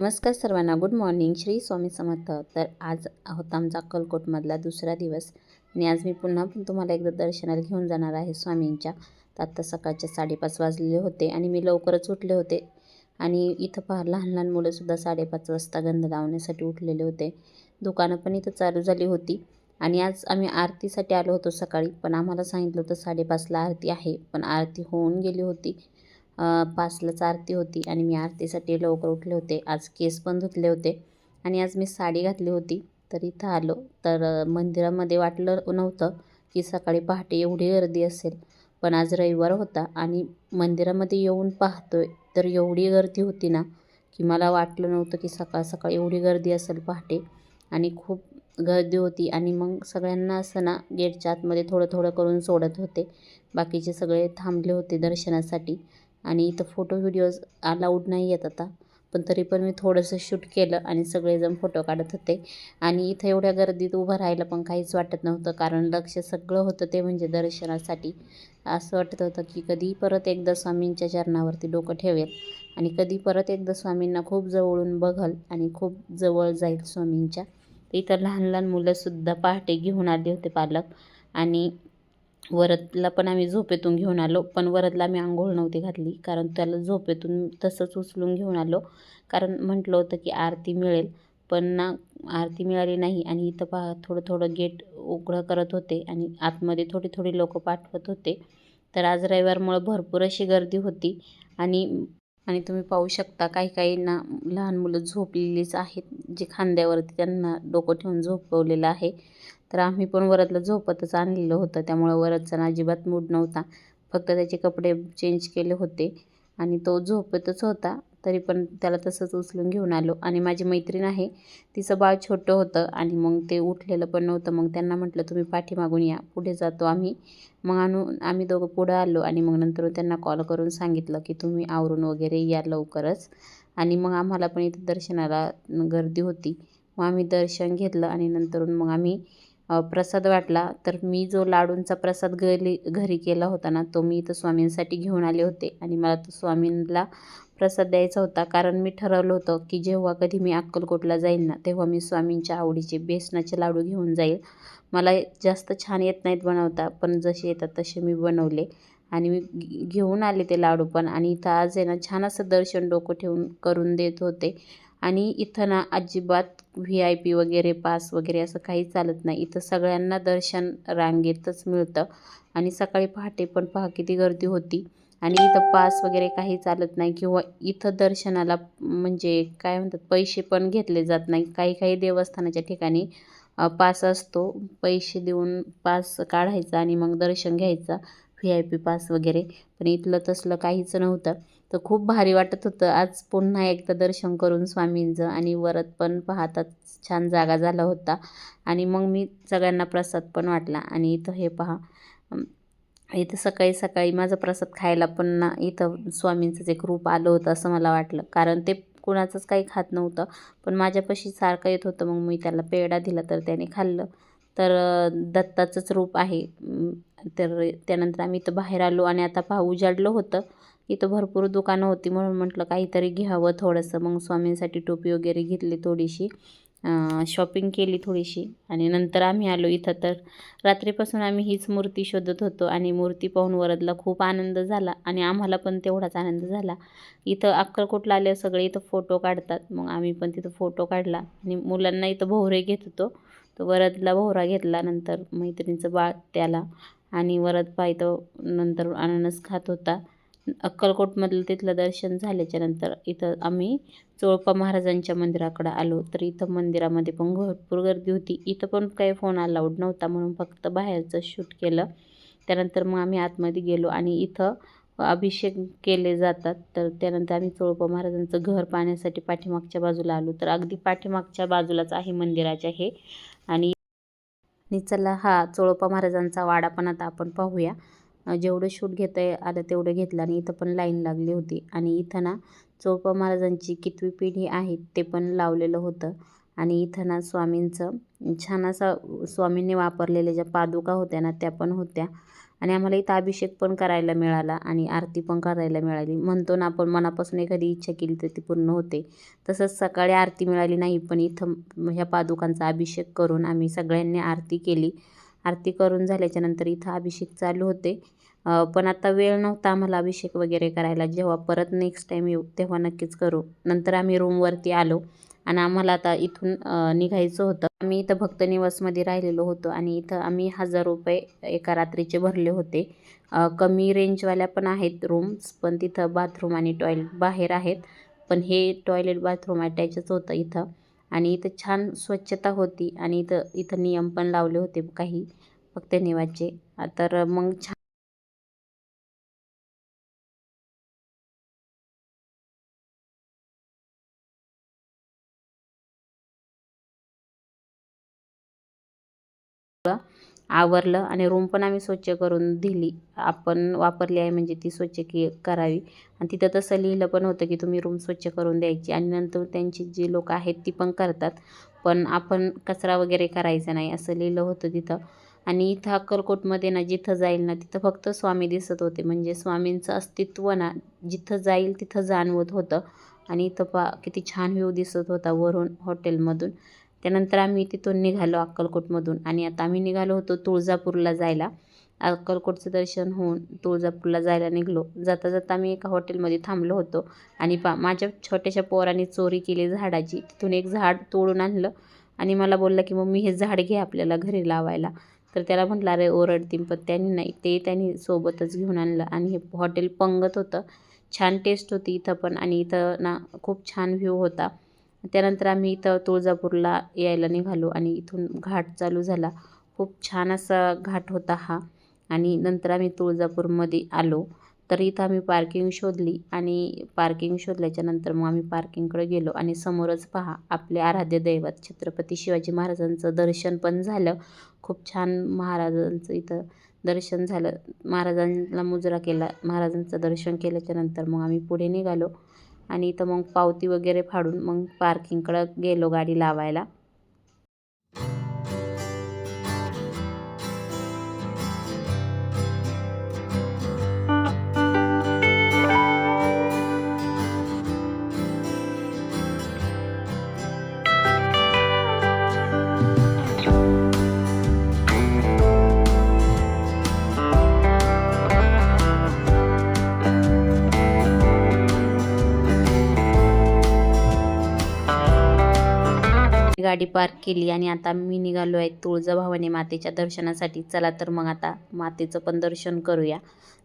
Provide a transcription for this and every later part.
नमस्कार सर्वांना. Good morning Shri Swami Samarth. तर आज आहोत आमचा अक्कलकोटमधला दुसरा दिवस. आणि आज मी पुन्हा पण तुम्हाला एकदा दर्शनाला घेऊन जाणार आहे स्वामींच्या. तर आत्ता सकाळचे साडेपाच वाजलेले होते आणि मी लवकरच उठले होते. आणि इथं पहा लहान लहान मुलंसुद्धा साडेपाच वाजता गंध लावण्यासाठी उठलेले होते. दुकानं पण इथं चालू झाली होती. आणि आज आम्ही आरतीसाठी आलो होतो सकाळी. पण आम्हाला सांगितलं होतं साडेपाचला आरती आहे. पण आरती होऊन गेली होती. पाचलाच आरती होती आणि मी आरतीसाठी लवकर उठले होते. आज केस पण धुतले होते आणि आज मी साडी घातली होती. तर इथं आलो. तर मंदिरामध्ये वाटलं नव्हतं की सकाळी पहाटे एवढी गर्दी असेल. पण आज रविवार होता आणि मंदिरामध्ये येऊन पाहतोय. तर एवढी गर्दी होती ना की मला वाटलं नव्हतं की सकाळ सकाळ एवढी गर्दी असेल पहाटे. आणि खूप गर्दी होती आणि मग सगळ्यांना असं ना गेटच्या आतमध्ये थोडं थोडं करून सोडत होते. बाकीचे सगळे थांबले होते दर्शनासाठी. आणि इथं फोटो व्हिडिओज अलाउड नाही आहेत आता. पण तरी पण मी थोडंसं शूट केलं आणि सगळेजण फोटो काढत होते. आणि इथं एवढ्या गर्दीत उभं राहायला पण काहीच वाटत नव्हतं. कारण लक्ष सगळं होतं ते म्हणजे दर्शनासाठी. असं वाटत होतं की कधी परत एकदा स्वामींच्या चरणावरती डोकं ठेवेल. आणि कधी परत एकदा स्वामींना खूप जवळून बघल आणि खूप जवळ जाईल स्वामींच्या. इथं लहान लहान मुलंसुद्धा पहाटे घेऊन आले होते पालक. आणि वरदला पण आम्ही झोपेतून घेऊन आलो पण वरदला आम्ही आंघोळ नव्हती घातली कारण त्याला झोपेतून तसंच उचलून घेऊन आलो. कारण म्हटलं होतं की आरती मिळेल पण ना आरती मिळाली नाही आणि इथं पहा थोडं थोडं गेट उघडं करत होते आणि आतमध्ये थोडी थोडी लोकं पाठवत होते. तर आज रविवारमुळं भरपूर अशी गर्दी होती आणि आणि तुम्ही पाहू शकता काही काहींना लहान मुलं झोपलेलीच आहेत जे खांद्यावरती त्यांना डोकं ठेवून झोपवलेलं आहे. तर आम्ही पण वरातला झोपतच आणलेलं होतं. त्यामुळं वरातचा अजिबात मूड नव्हता. फक्त त्याचे कपडे चेंज केले होते आणि तो झोपतच होता. तरी पण त्याला तसंच उचलून घेऊन आलो. आणि माझी मैत्रीण आहे तिचं बाळ छोटं होतं आणि मग ते उठलेलं पण नव्हतं. मग त्यांना म्हटलं तुम्ही पाठीमागून या. पुढे जातो आम्ही. मग आणून आम्ही दोघं पुढं आलो आणि मग नंतर त्यांना कॉल करून सांगितलं की तुम्ही आवरून वगैरे या लवकरच. आणि मग आम्हाला पण इथं दर्शनाला गर्दी होती. मग आम्ही दर्शन घेतलं आणि नंतरून मग आम्ही प्रसाद वाटला तर मी जो लाडूंचा प्रसाद घरी घरी केला होता ना तो मी इथं स्वामींसाठी घेऊन आले होते. आणि मला तो स्वामींना प्रसाद द्यायचा होता कारण मी ठरवलं होतं की जेव्हा कधी मी अक्कलकोटला जाईल ना तेव्हा मी स्वामींच्या आवडीचे बेसनाचे लाडू घेऊन जाईल. मला जास्त छान येत नाहीत बनवता पण जसे येतात तसे मी बनवले. आणि मी घेऊन आले ते लाडू पण. आणि इथं आज आहे ना छान असं दर्शन डोकं ठेवून करून देत होते. आणि इथं ना अजिबात व्ही आय पी वगैरे पास वगैरे असं काही चालत नाही. इथं सगळ्यांना दर्शन रांगेतच मिळतं. आणि सकाळी पहाटे पण पहा किती गर्दी होती. आणि इथं पास वगैरे काही चालत नाही किंवा इथं दर्शनाला म्हणजे काय म्हणतात पैसे पण घेतले जात नाही. काही काही देवस्थानाच्या ठिकाणी पास असतो. पैसे देऊन पास काढायचा आणि मग दर्शन घ्यायचा व्ही आय पी पास वगैरे. पण इथलं तसलं काहीच नव्हतं. तर खूप भारी वाटत होतं. आज पुन्हा एकदा दर्शन करून स्वामींचं आणि वरत पण पाहताच छान जागा झाला होता. आणि मग मी सगळ्यांना प्रसाद पण वाटला. आणि इथं हे पहा. इथं सकाळी सकाळी माझा प्रसाद खायला पण ना इथं स्वामींचंच एक रूप आलं होतं असं मला वाटलं. कारण ते कुणाचंच काही खात नव्हतं. पण माझ्यापाशी सारखं येत होतं. मग मी त्याला पेढा दिला तर त्याने खाल्लं. तर दत्ताचंच रूप आहे. तर त्यानंतर आम्ही इथं बाहेर आलो आणि आता पहा उजाडलं होतं. इथं भरपूर दुकानं होती म्हणून म्हटलं काहीतरी घ्यावं थोडंसं. मग स्वामींसाठी टोपी वगैरे घेतली थोडीशी. शॉपिंग केली थोडीशी. आणि नंतर आम्ही आलो इथं तर रात्रीपासून आम्ही हीच मूर्ती शोधत होतो आणि मूर्ती पाहून वरदला खूप आनंद झाला आणि आम्हाला पण तेवढाच आनंद झाला. इथं अक्कलकोटला आले सगळे इथं फोटो काढतात. मग आम्ही पण तिथं फोटो काढला आणि मुलांना इथं भोवरे घेत होतो. तर वरदला भोवरा घेतला नंतर मैत्रिणीचं बाळ त्याला आणि वरद पाय तो नंतर अननस खात होता. अक्कलकोटमधलं तिथलं दर्शन झाल्याच्यानंतर इथं आम्ही चोळपा महाराजांच्या मंदिराकडं आलो. तर इथं मंदिरामध्ये पण भरपूर गर्दी होती. इथं पण काही फोन अलाउड नव्हता म्हणून फक्त बाहेरचं शूट केलं. त्यानंतर मग आम्ही आतमध्ये गेलो आणि इथं अभिषेक केले जातात. तर त्यानंतर आम्ही चोळपा महाराजांचं घर पाहण्यासाठी पाठीमागच्या बाजूला आलो. तर अगदी पाठीमागच्या बाजूलाच आहे मंदिराच्या हे. आणि चला हा चोळपा महाराजांचा वाडा पण आता आपण पाहूया. जेवढं शूट घेता आलं तेवढं घेतलं आणि इथं पण लाईन लागली होती. आणि इथं ना चोपा महाराजांची कितवी पिढी आहे ते पण लावलेलं होतं. आणि इथं ना स्वामींचं छान असा स्वामींनी वापरलेल्या ज्या पादुका होत्या ना त्या पण होत्या. आणि आम्हाला इथं अभिषेक पण करायला मिळाला आणि आरती पण करायला मिळाली. म्हणतो ना आपण मनापासून एखादी इच्छा केली तर ती पूर्ण होते. तसंच सकाळी आरती मिळाली नाही पण इथं ह्या पादुकांचा अभिषेक करून आम्ही सगळ्यांनी आरती केली. आरती करून झाल्याच्यानंतर इथं अभिषेक चालू होते. पण आता वेळ नव्हता आम्हाला अभिषेक वगैरे करायला. जेव्हा परत नेक्स्ट टाईम येऊ तेव्हा नक्कीच करू. नंतर आम्ही रूमवरती आलो आणि आम्हाला आता इथून निघायचं होतं. आम्ही इथं भक्त निवासमध्ये राहिलेलो होतो आणि इथं आम्ही हजार रुपये एका रात्रीचे भरले होते. कमी रेंजवाल्या पण आहेत रूम्स पण तिथं बाथरूम आणि टॉयलेट बाहेर आहेत. पण हे टॉयलेट बाथरूम अटॅचच होतं इथं. आणि इथं छान स्वच्छता होती आणि इथं इथं नियम पण लावले होते काही फक्त नियमाचे तर मग छान आवरलं आणि रूम पण आम्ही स्वच्छ करून दिली. आपण वापरली आहे म्हणजे ती स्वच्छ की करावी. आणि तिथं तसं लिहिलं पण होतं की तुम्ही रूम स्वच्छ करून द्यायची आणि नंतर त्यांची जी लोक आहेत ती पण करतात. पण आपण कचरा वगैरे करायचा नाही असं लिहिलं होतं तिथं. आणि इथं अक्कलकोटमध्ये ना जिथं जाईल ना तिथं फक्त स्वामी दिसत होते. म्हणजे स्वामींचं अस्तित्व ना जिथं जाईल तिथं जाणवत होतं. आणि इथं पा किती छान व्ह्यू दिसत होता वरून हॉटेलमधून त्यानंतर आम्ही तिथून निघालो अक्कलकोटमधून. आणि आता आम्ही निघालो होतो तुळजापूरला जायला. अक्कलकोटचं दर्शन होऊन तुळजापूरला जायला निघलो. जाता जाता आम्ही एका हॉटेलमध्ये थांबलो होतो. आणि पा माझ्या छोट्याशा पोराने चोरी केली झाडाची. तिथून एक झाड तोडून आणलं. आणि मला बोललं की मग मी हे झाड घे आपल्याला घरी लावायला. तर त्याला म्हटलं अरे ओरडतीन पण त्यांनी नाही. ते त्यांनी सोबतच घेऊन आणलं. आणि हे हॉटेल पंगत होतं. छान टेस्ट होती इथं पण. आणि इथं ना खूप छान व्ह्यू होता. त्यानंतर आम्ही इथं तुळजापूरला यायला निघालो आणि इथून घाट चालू झाला. खूप छान असा घाट होता हा. आणि नंतर आम्ही तुळजापूरमध्ये आलो. तर इथं आम्ही पार्किंग शोधली आणि पार्किंग शोधल्याच्यानंतर मग आम्ही पार्किंगकडे गेलो आणि समोरच पहा आपले आराध्य दैवत छत्रपती शिवाजी महाराजांचं दर्शन पण झालं. खूप छान महाराजांचं इथं दर्शन झालं. महाराजांना मुजरा केला महाराजांचं दर्शन केल्याच्यानंतर मग आम्ही पुढे निघालो. आणि इथं मग पावती वगैरे फाडून मग पार्किंगकडं गेलो गाडी लावायला. गाडी पार्क केली आणि आता मी निघालो आहे तुळजाभवानी मातेच्या दर्शनासाठी. चला तर मग आता मातेचं पण दर्शन करूया.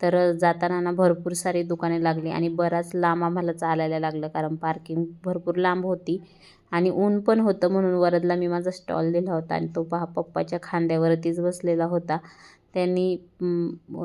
तर जाताना ना भरपूर सारी दुकाने लागली आणि बराच लांब आम्हाला चालायला लागलं कारण पार्किंग भरपूर लांब होती. आणि ऊन पण होतं म्हणून वरदला मी माझा स्टॉल दिला होता आणि तो पहा पप्पाच्या खांद्यावरतीच बसलेला होता. त्यांनी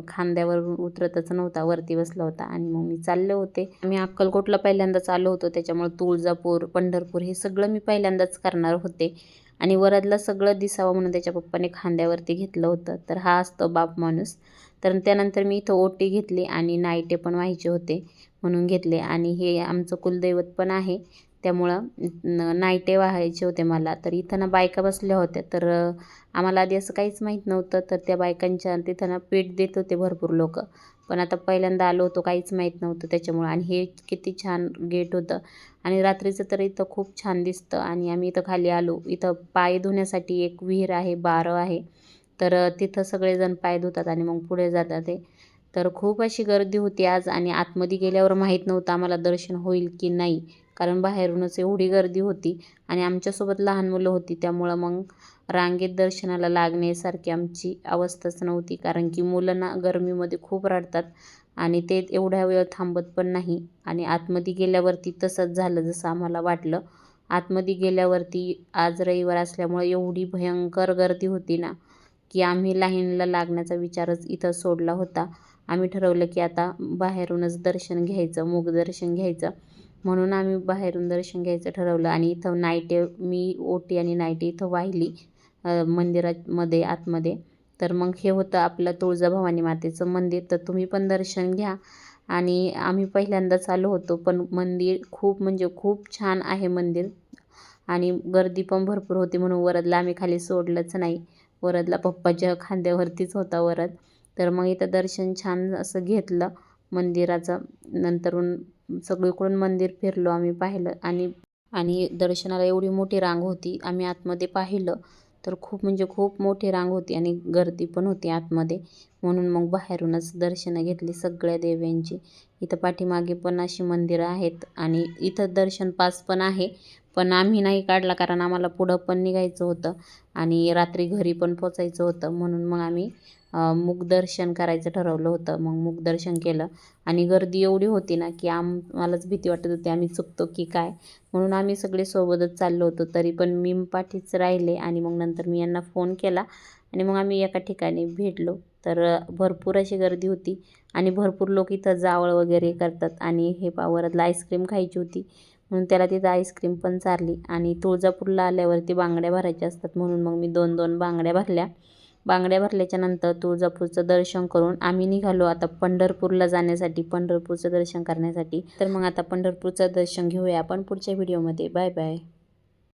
खांद्यावर उतरतच नव्हता वरती बसला होता आणि मग मी चालले होते. मी अक्कलकोटला पहिल्यांदाच आलो होतो त्याच्यामुळे तुळजापूर पंढरपूर हे सगळं मी पहिल्यांदाच करणार होते. आणि वरदला सगळं दिसावं म्हणून त्याच्या पप्पाने खांद्यावरती घेतलं होतं. तर हा असतो बाप माणूस. तर त्यानंतर मी इथं ओटी घेतली आणि नाईटे पण व्हायचे होते म्हणून घेतले. आणि हे आमचं कुलदैवत पण आहे. त्यामुळं नाईटे व्हायचे होते मला. तर इथं ना बायका बसल्या होत्या. तर आम्हाला आधी असं काहीच माहीत नव्हतं. तर त्या बायकांच्या तिथं ना पीठ देत होते भरपूर लोक. पण आता पहिल्यांदा आलो होतो काहीच माहीत नव्हतं त्याच्यामुळं. आणि हे किती छान गेट होतं. आणि रात्रीचं तर इथं खूप छान दिसतं. आणि आम्ही इथं खाली आलो. इथं पाय धुण्यासाठी एक विहीर आहे बारं आहे. तर तिथं सगळेजण पाय धुतात आणि मग पुढे जातात ते. तर खूप अशी गर्दी होती आज आणि आतमध्ये गेल्यावर माहीत नव्हतं आम्हाला दर्शन होईल की नाही. कारण बाहेरूनच एवढी गर्दी होती आणि आमच्यासोबत लहान मुलं होती. त्यामुळं मग रांगेत दर्शनाला लागण्यासारखी आमची अवस्थाच नव्हती. कारण की मुलं ना गरमीमध्ये खूप रडतात आणि ते एवढ्या वेळ थांबत पण नाही. आणि आतमध्ये गेल्यावरती तसंच झालं जसं आम्हाला वाटलं. आतमध्ये गेल्यावरती आज रविवार असल्यामुळे एवढी भयंकर गर्दी होती ना की आम्ही लाईनला लागण्याचा विचारच इथं सोडला होता. आम्ही ठरवलं की आता बाहेरूनच दर्शन घ्यायचं मुगदर्शन घ्यायचं. म्हणून आम्ही बाहेरून दर्शन घ्यायचं ठरवलं आणि इथं नाईटे मी ओटी आणि नाईटी इथं वाहिली मंदिरामध्ये आतमध्ये. तर मग हे होतं आपलं तुळजाभवानी मातेचं मंदिर. तर तुम्ही पण दर्शन घ्या. आणि आम्ही पहिल्यांदाच आलो होतो पण मंदिर खूप म्हणजे खूप छान आहे मंदिर. आणि गर्दी पण भरपूर होती म्हणून वरदला आम्ही खाली सोडलंच नाही. वरदला पप्पाच्या खांद्यावरतीच होता वरद. तर मग इथं दर्शन छान असं घेतलं. मंदिराचं. नंतरून सगळीकडून मंदिर फिरलो आम्ही पाहिलं. आणि आणि दर्शनाला एवढी मोठी रांग होती. आम्ही आतमध्ये पाहिलं. तर खूप म्हणजे खूप मोठी रांग होती आणि गर्दी पण होती आतमध्ये. म्हणून मग बाहेरूनच दर्शनं घेतली सगळ्या देव्यांची इथं पाठीमागे पण अशी मंदिरं आहेत. आणि इथं दर्शन पास पण आहे. पण आम्ही नाही काढला कारण आम्हाला पुढं पण निघायचं होतं आणि रात्री घरी पण पोचायचं होतं. म्हणून मग आम्ही मुखदर्शन करायचं ठरवलं होतं. मग मुखदर्शन केलं आणि गर्दी एवढी होती ना की आम्हालाच भीती वाटत होती आम्ही चुकतो की काय. म्हणून आम्ही सगळे सोबतच चाललो होतो. तरी पण मी पाठीच राहिले आणि मग नंतर मी यांना फोन केला आणि मग आम्ही एका ठिकाणी भेटलो. तर भरपूर अशी गर्दी होती आणि भरपूर लोक इथं जावळ वगैरे करतात आणि हे पावरातला आईस्क्रीम खायची होती. म्हणून त्याला तिथं आईस्क्रीम पण चारली. आणि तुळजापूरला आल्यावरती बांगड्या भरायच्या असतात म्हणून मग मी दोन दोन बांगड्या भरल्या. बांगड्या भरल्याच्या नंतर तुळजापूरचं दर्शन करून आम्ही निघालो आता पंढरपूरला जाण्यासाठी पंढरपूरचं दर्शन करण्यासाठी. तर मग आता पंढरपूरचं दर्शन घेऊया आपण पुढच्या व्हिडिओमध्ये बाय बाय